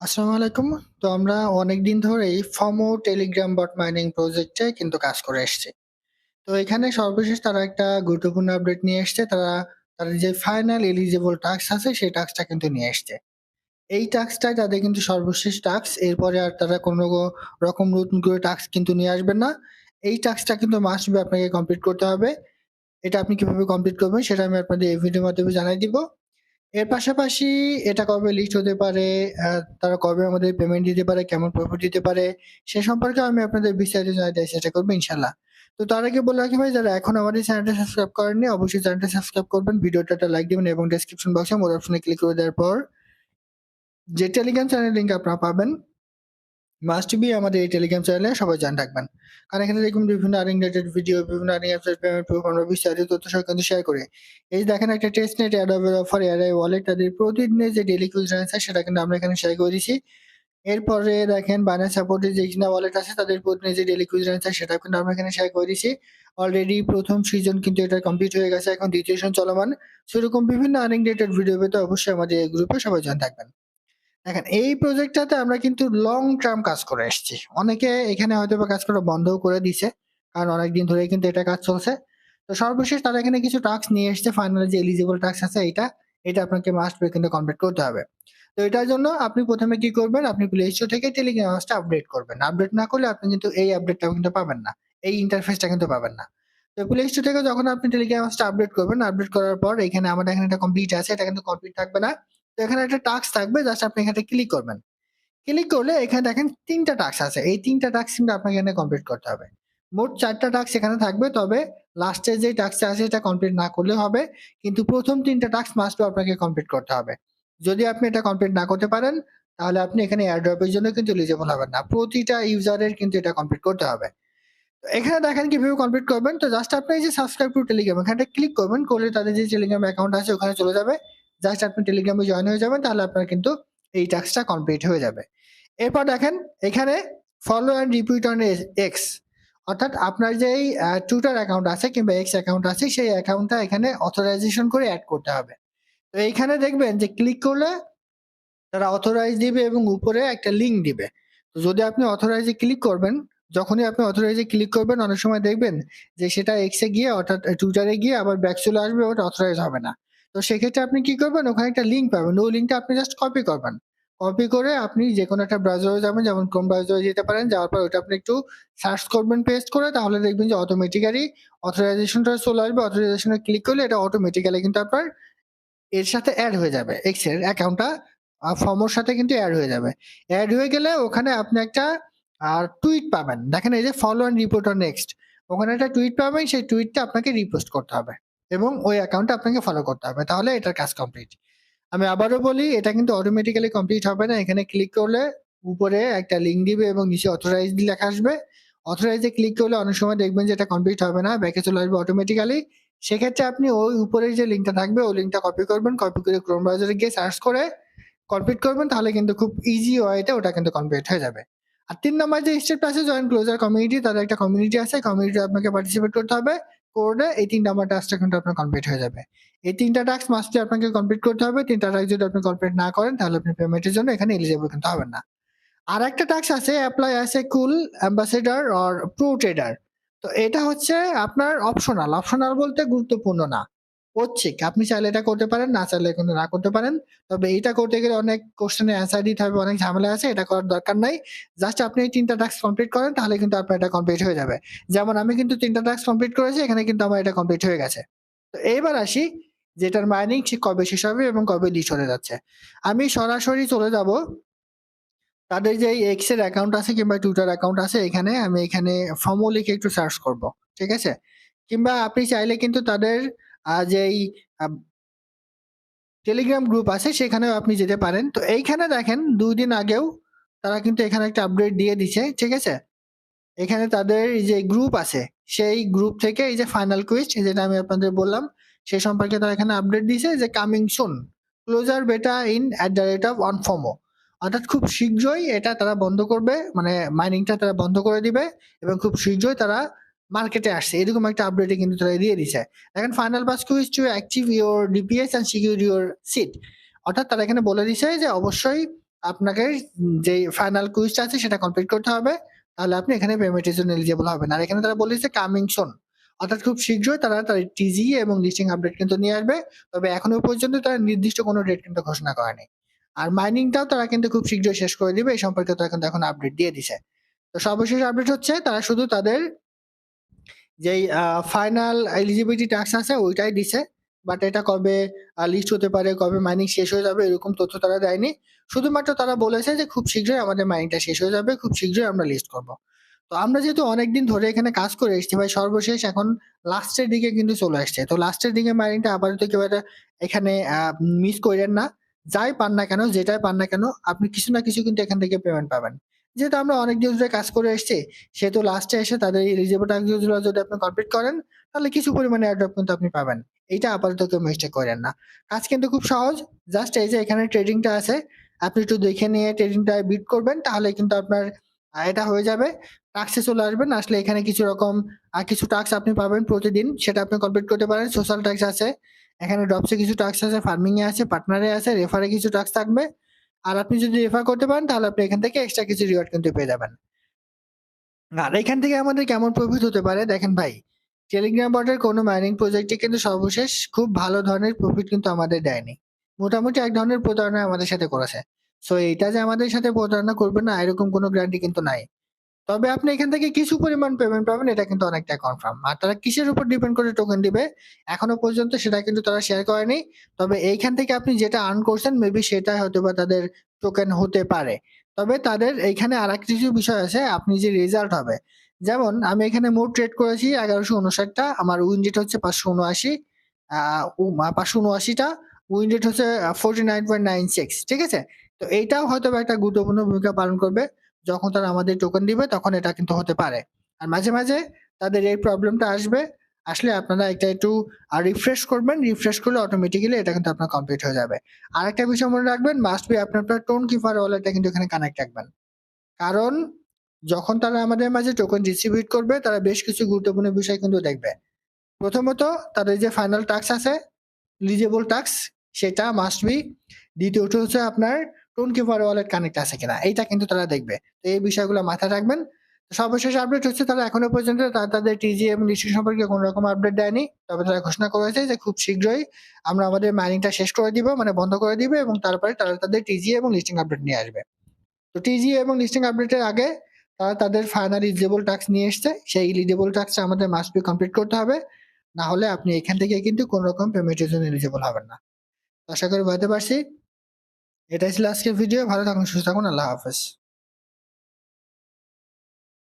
আসসালামু আলাইকুম। তো আমরা অনেকদিন ধরেই ফমো টেলিগ্রাম বট মাইনিং প্রজেক্টে কিন্তু কাজ করে এসছি। তো এখানে সর্বশেষ তারা একটা গুরুত্বপূর্ণ আপডেট নিয়ে এসছে। তারা, তাদের যে ফাইনাল এলিজিবল টাস্ক আছে, সেই টাস্কটা কিন্তু নিয়ে এসছে। এই টাস্কটাই তাদের কিন্তু সর্বশেষ টাস্ক। এরপরে আর তারা কোনো রকম নতুন করে টাস্ক কিন্তু নিয়ে আসবেন না। এই টাস্কটা কিন্তু মাস্ট আপনাকে কমপ্লিট করতে হবে। এটা আপনি কীভাবে কমপ্লিট করবেন, সেটা আমি আপনাদের এই ভিডিওর মাধ্যমে জানাই দিব। এর পাশাপাশি এটা কবে লিস্ট হতে পারে, তারা কবে আমাদের পেমেন্ট দিতে পারে, কেমন প্রফিট দিতে পারে, সে সম্পর্কে আমি আপনাদের বিস্তারিত জানাতে চেষ্টা করব ইনশাল্লাহ তো তার আগে বলে রাখি ভাই যারা এখন আমাদের চ্যানেলটা সাবস্ক্রাইব করেননি অবশ্যই চ্যানেলটা সাবস্ক্রাইব করবেন। ভিডিওটা একটা লাইক দেবেন এবং ডেসক্রিপশন বক্সে মোর অপশনে ক্লিক করে দেওয়ার পর যে টেলিগ্রাম চ্যানেল লিঙ্ক আপনারা পাবেন মাস্ট বি আমাদের এই টেলিগ্রাম চ্যানেলে সবাই জয়েন থাকবেন। কারণ এখানে দেখবেন বিভিন্ন আর্নিং রিলেটেড ভিডিও, বিভিন্ন আর্নিং অ্যাপসের পেমেন্ট প্রুফ বিস্তারিত তথ্য সহ কিন্তু শেয়ার করে এই যে দেখেন একটা টেস্টনেট অ্যাডোবের অফার এআরআই ওয়ালেট তাদের প্রতিদিনের যে ডেইলি কুইজ আছে সেটা কিন্তু আমরা এখানে শেয়ার করে দিছি। এরপরে দেখেন বাইন্যান্স সাপোর্টের যে ইগনা ওয়ালেট আছে তাদের প্রতিদিনের যে ডেইলি কুইজ আছে সেটা কিন্তু আমরা এখানে শেয়ার করে দিছি। অলরেডি প্রথম সিজন কিন্তু এটা কমপ্লিট হয়ে গেছে। এখন দ্বিতীয় সিজন চলমান। সেরকম বিভিন্ন আর্নিং রিলেটেড ভিডিও পেতে অবশ্যই আমাদের এই গ্রুপে সবাই জয়েন থাকবেন। দেখেন এই প্রজেক্টটাতে আমরা কিন্তু লং টার্ম কাজ করে আসছি। অনেকে এখানে হয়তোবা কাজ করা বন্ধও করে দিছে। কারণ অনেকদিন ধরে কিন্তু এটা কাজ চলছে। তো সর্বশেষ তারা এখানে কিছু টাস্ক নিয়ে এসছে। ফাইনালি যে এলিজিবল টাস্ক আছে এটা এটা আপনাকে মাস্ট বি কিন্তু কমপ্লিট করতে হবে। তো এটার জন্য আপনি প্রথমে কি করবেন? আপনি প্লে স্টোর থেকে টেলিগ্রাম আপডেট করবেন। আপডেট না করলে আপনি কিন্তু এই আপডেটটাও কিন্তু পাবেন না। এই ইন্টারফেসটা কিন্তু পাবেন না। তো প্লে স্টোর থেকে যখন আপনি টেলিগ্রাম আপডেট করবেন, আপডেট করার পর এখানে আমাদের এখানে এটা কমপ্লিট আছে। এটা কিন্তু কমপ্লিট থাকবে না। এখানে একটা টাস্ক থাকবে জাস্ট আপনি এখানে ক্লিক করবেন। ক্লিক করলে এখানে দেখেন ৩ টা টাস্ক আছে। এই ৩ টা টাস্ক কিন্তু আপনাকে এখানে কমপ্লিট করতে হবে। মোট ৪ টা টাস্ক এখানে থাকবে। তবে লাস্টের যে টাস্কটা আছে এটা কমপ্লিট না করলে হবে। কিন্তু ১ম ৩ টা টাস্ক মাস্ট আপনাকে কমপ্লিট করতে হবে। যদি আপনি এটা কমপ্লিট না করতে পারেন, তাহলে আপনি এখানে এয়ারড্রপ এর জন্য কিন্তু এলিজিবল হবেন না। প্রতিটা ইউজারের কিন্তু এটা কমপ্লিট করতে হবে। এখানে দেখেন কীভাবে কমপ্লিট করবেন। তো জাস্ট আপনি এই যে সাবস্ক্রাইব টু টেলিগ্রাম এখানটা ক্লিক করবেন। করলে তাদের যে টেলিগ্রাম অ্যাকাউন্ট আছে ওখানে চলে যাবে। জাস্ট আপনি টেলিগ্রামে জয়েন হয়ে যাবেন। তাহলে আপনার কিন্তু এই টাস্কটা কমপ্লিট হয়ে যাবে। এরপর দেখেন এখানে follow and repeat on X অর্থাৎ আপনার যেই টুইটার অ্যাকাউন্ট আছে কিংবা এক্স অ্যাকাউন্ট আছে সেই অ্যাকাউন্টটা এখানে অথরাইজেশন করে অ্যাড করতে হবে। তো এইখানে দেখবেন যে ক্লিক করলে তারা অথরাইজ দিবে এবং উপরে একটা লিঙ্ক দিবে। তো যদি আপনি অথরাইজে ক্লিক করবেন, যখনই আপনি অথরাইজে ক্লিক করবেন অনেক সময় দেখবেন যে সেটা এক্সে গিয়ে অর্থাৎ টুইটারে গিয়ে আবার ব্যাক চলে আসবে ওটা অথরাইজ হবে না। তো সেক্ষেত্রে আপনি কি করবেন? ওখানে একটা লিঙ্ক পাবেন। ওই লিঙ্কটা আপনি জাস্ট কপি করবেন। কপি করে আপনি যে কোনো একটা ব্রাউজারে যাবেন, যেমন ক্রোম ব্রাউজারে যেতে পারেন। যাওয়ার পর ওটা আপনি একটু সার্চ করবেন পেস্ট করে তাহলে দেখবেন যে অটোমেটিক্যালি অথরাইজেশনটা চলে আসবে। অথরাইজেশনে ক্লিক করলে এটা অটোমেটিক্যালি কিন্তু আপনার এর সাথে অ্যাড হয়ে যাবে। এক্সের অ্যাকাউন্টটা ফর্মোর সাথে কিন্তু অ্যাড হয়ে যাবে। অ্যাড হয়ে গেলে ওখানে আপনি একটা আর টুইট পাবেন। দেখেন এই যে ফলো অ্যান্ড রিপোর্ট নেক্সট। ওখানে একটা টুইট পাবেন, সেই টুইটটা আপনাকে রিপোস্ট করতে হবে। এবং ওই অ্যাকাউন্টটা আপনাকে ফলো করতে হবে। তাহলে এটার কাজ কমপ্লিট। আমি আবারও বলি, এটা কিন্তু অটোমেটিক্যালি কমপ্লিট হবে না। এখানে ক্লিক করলে উপরে একটা লিঙ্ক দিবে এবং নিচে অথরাইজড লেখা আসবে। অথরাইজ ক্লিক করলে অনেক সময় দেখবেন যে এটা কমপ্লিট হবে না। ব্যাকে চলে আসবে অটোমেটিক্যালি। সেক্ষেত্রে আপনি ওই উপরের যে লিঙ্কটা থাকবে, ওই লিঙ্কটা কপি করবেন। কপি করে ক্রোম ব্রাউজারে গিয়ে সার্চ করে কমপ্লিট করবেন, তাহলে কিন্তু খুব ইজি ওয়েতে ওটা কিন্তু কমপ্লিট হয়ে যাবে। আর ৩ নাম্বার যে স্টেপটা আছে জয়েন ক্লোজার কমিউনিটি তাদের একটা কমিউনিটি আছে। কমিউনিটি আপনাকে পার্টিসিপেট করতে হবে। করে এই ৩ নাম্বার টাস্কটা কিন্তু আপনার কমপ্লিট হয়ে যাবে। এই ৩ টা টাস্ক মাসটি আপনাকে কমপ্লিট করতে হবে। ৩ টা টাস্ক যদি আপনি কমপ্লিট না করেন, তাহলে আপনি পেমেন্টের জন্য এখানে এলিজিবল কিন্তু হবেন না। আর একটা টাস্ক আছে অ্যাপ্লাই আছে cool ambassador or pro trader. তো এটা হচ্ছে আপনার অপশনাল। অপশনাল বলতে গুরুত্বপূর্ণ না। ঐচ্ছিক। আপনি চাইলে এটা করতে পারেন, না চাইলে কিন্তু না করতে পারেন। তবে এইটা করতে গেলে অনেক কোয়েশ্চেন এর অ্যান্সার দিতে হবে, অনেক ঝামেলা আছে। এটা করার দরকার নাই। জাস্ট আপনি এই ৩ টা টাস্ক কমপ্লিট করেন তাহলে কিন্তু আপনার এটা কমপ্লিট হয়ে যাবে। যেমন আমি কিন্তু ৩ টা টাস্ক কমপ্লিট করেছি। এখানে কিন্তু আমার এটা কমপ্লিট হয়ে গেছে। তো এইবার আসি যেটার মাইনিং ঠিক কবে শেষ হবে এবং কবে লিস্ট হতে যাচ্ছে। আমি সরাসরি চলে যাব তাদের যে এক্সের অ্যাকাউন্ট আছে কিংবা টুইটার অ্যাকাউন্ট আছে এখানে আমি এখানে ফমো লিখে একটু সার্চ করব। ঠিক আছে? কিংবা আপনি চাইলে কিন্তু তাদের যেই টেলিগ্রাম গ্রুপ আছে, সেখানেও আপনি যেতে পারেন। তো এইখানে দেখেন ২ দিন আগেও তারা কিন্তু এখানে একটা আপডেট দিয়ে দিছে। ঠিক আছে? এখানে তাদের যে গ্রুপ আছে, সেই গ্রুপ থেকে এই যে ফাইনাল কুইস্ট যেটা আমি আপনাদের বললাম সে সম্পর্কে তারা এখানে আপডেট দিছে যে coming soon closer beta in at the rate of one FOMO অর্থাৎ খুব শীঘ্রই এটা তারা বন্ধ করবে মানে মাইনিংটা তারা বন্ধ করে দিবে এবং খুব শীঘ্রই তারা মার্কেটে আসছে। এরকম একটা আপডেটে কিন্তু তারা দিয়ে দিছে। দেখেন final pass quiz to active your DPS and secure your seat অর্থাৎ তারা এখানে বলে দিছে যে অবশ্যই আপনাকে যে ফাইনাল কুইজটা আছে সেটা কমপ্লিট করতে হবে। তাহলে আপনি এখানে পেমেন্টের জন্য এলিজিবল হবেন। আর এখানে তারা বলেছে কামিং সোন অর্থাৎ খুব শীঘ্রই তারা তার টিজি এবং লিস্টিং আপডেট কিন্তু নিয়ে আসবে। তবে এখনও পর্যন্ত তারা নির্দিষ্ট কোনো ডেট কিন্তু ঘোষণা করেনি। আর মাইনিংটাও তারা কিন্তু খুব শীঘ্রই শেষ করে দিবে। এই সম্পর্কে তারা কিন্তু এখন আপডেট দিয়ে দিছে। তো সর্বশেষ আপডেট হচ্ছে তারা শুধু তাদের যেই ফাইনাল এলিজিবিলিটি ট্যাক্স আছে, ওইটাই দিছে। বাট এটা কবে লিস্ট হতে পারে, কবে মাইনিং শেষ হয়ে যাবে, এরকম তথ্য তারা দেয়নি। শুধুমাত্র তারা বলেছে যে খুব শীঘ্রই আমাদের মাইনিংটা শেষ হয়ে যাবে, খুব শীঘ্রই আমরা লিস্ট করব। তো আমরা যেহেতু অনেকদিন ধরে এখানে কাজ করে এসেছি, ভাই, সর্বশেষ এখন লাস্টের দিকে কিন্তু চলে আসছে। তো লাস্টের দিকে মাইনিংটা আপাতত কেউ এখানে মিস করেন না। যাই পান না কেন, যেটাই পান না কেন, আপনি কিছু না কিছু কিন্তু এখান থেকে পেমেন্ট পাবেন। যেহেতু আমরা অনেক দিন ধরে কাজ করে এসেছি, সেহেতু লাস্টে এসে তাদের এলিজিবল ট্যাক্সগুলো যদি আপনি কমপ্লিট করেন, তাহলে কিছু পরিমাণে অ্যাড্রপ কিন্তু আপনি পাবেন। এইটা আপাতত কেউ মিস্টেক করেন না। কাজ কিন্তু খুব সহজ জাস্ট এই যে এখানে ট্রেডিংটা আছে, আপনি একটু দেখে নিয়ে ট্রেডিংটা বিট করবেন, তাহলে কিন্তু আপনার এটা হয়ে যাবে। টাক্সে চলে আসবেন আসলে এখানে কিছু রকম কিছু টাক্স আপনি পাবেন প্রতিদিন, সেটা আপনি কমপ্লিট করতে পারেন। সোশ্যাল ট্যাক্স আছে, এখানে ড্রপসে কিছু টাক্স আছে ফার্মিংয়ে আছে পার্টনারে আছে রেফারে কিছু টাক্স থাকবে। আর আপনি যদি রেফার করতে পারেন, তাহলে আপনি এখান থেকে এক্সট্রা কিছু রিওয়ার্ড কিন্তু পেয়ে যাবেন। আর এখান থেকে আমাদের কেমন প্রফিট হতে পারে? দেখেন ভাই টেলিগ্রাম বটের কোনো মাইনিং প্রজেক্টে কিন্তু সর্বশেষ খুব ভালো ধরনের প্রফিট কিন্তু আমাদের দেয়নি। মোটামুটি এক ধরনের প্রতারণা আমাদের সাথে করেছে। সো এইটা যে আমাদের সাথে প্রতারণা করবে না, এরকম কোনো গ্যারান্টি কিন্তু নাই। তবে আপনি এখান থেকে কিছু পরিমাণ পেমেন্ট পাবেন, এটা কিন্তু অনেকটা কনফার্ম আর তারা কিসের উপর ডিপেন্ড করে টোকেন দিবে, এখনও পর্যন্ত সেটা কিন্তু তারা শেয়ার করেনি। তবে এইখান থেকে আপনি যেটা আর্ন করছেন মেবি সেটা হয়তো বা তাদের টোকেন হতে পারে। তবে তাদের এইখানে আর কিছু বিষয় আছে, আপনি যে রেজাল্ট হবে, যেমন আমি এখানে মোট ট্রেড করেছি এগারোশো উনষাটটা, আমার উইন রেট হচ্ছে পাঁচশো উনআশি পাঁচশো উনআশিটা উইন রেট হচ্ছে forty nine point nine six ঠিক আছে? তো এইটাও হয়তো একটা গুরুত্বপূর্ণ ভূমিকা পালন করবে। যখন তারা আমাদের টোকেন দিবে, তখন এটা কিন্তু হতে পারে। আর মাঝে মাঝে তাদের এই প্রবলেমটা আসবে, আসলে আপনারা এটা একটু রিফ্রেশ করবেন রিফ্রেশ করলে অটোমেটিক্যালি এটা কিন্তু আপনার কমপ্লিট হয়ে যাবে। আর একটা বিষয় মনে রাখবেন মাস্ট বি আপনার টোন কিপার ওয়ালেটটা কিন্তু এখানে কানেক্ট রাখবেন। কারণ যখন তারা আমাদের মাঝে টোকেন ডিস্ট্রিবিউট করবে, তারা বেশ কিছু গুরুত্বপূর্ণ বিষয় কিন্তু দেখবে। প্রথমত তাদের যে ফাইনাল টাস্ক আছে লিজেবল টাস্ক সেটা মাস্ট বি দ্বিতীয়ত হচ্ছে আপনার টোন কিপার ওয়ালেট কানেক্ট আছে কিনা? এইটা কিন্তু তারা দেখবে। তো এই বিষয়গুলো মাথায় রাখবেন। সর্বশেষ আপডেট হচ্ছে তারা এখনও পর্যন্ত তাদের টিজি এবং লিস্টিং সম্পর্কে কোনো রকম আপডেট দেয়নি। তবে তারা ঘোষণা করেছে যে খুব শীঘ্রই আমরা আমাদের মাইনিংটা শেষ করে দিব মানে বন্ধ করে দিবে এবং তারপরে তারা তাদের টিজি এবং লিস্টিং আপডেট নিয়ে আসবে। তো টিজি এবং লিস্টিং আপডেটের আগে তারা তাদের ফাইনাল ইলিজেবল টাস্ক নিয়ে এসছে। সেই ইলিজেবল টাস্কটা আমাদের মাস্ট বি কমপ্লিট করতে হবে। না হলে আপনি এখান থেকে কিন্তু কোনো রকম পেমেন্টের জন্য এলিজেবল হবেন না। আশা করি বুঝতে পারছি। এটাই ছিল আজকের ভিডিও ভালো থাকুন সুস্থ থাকুন আল্লাহ হাফেজ।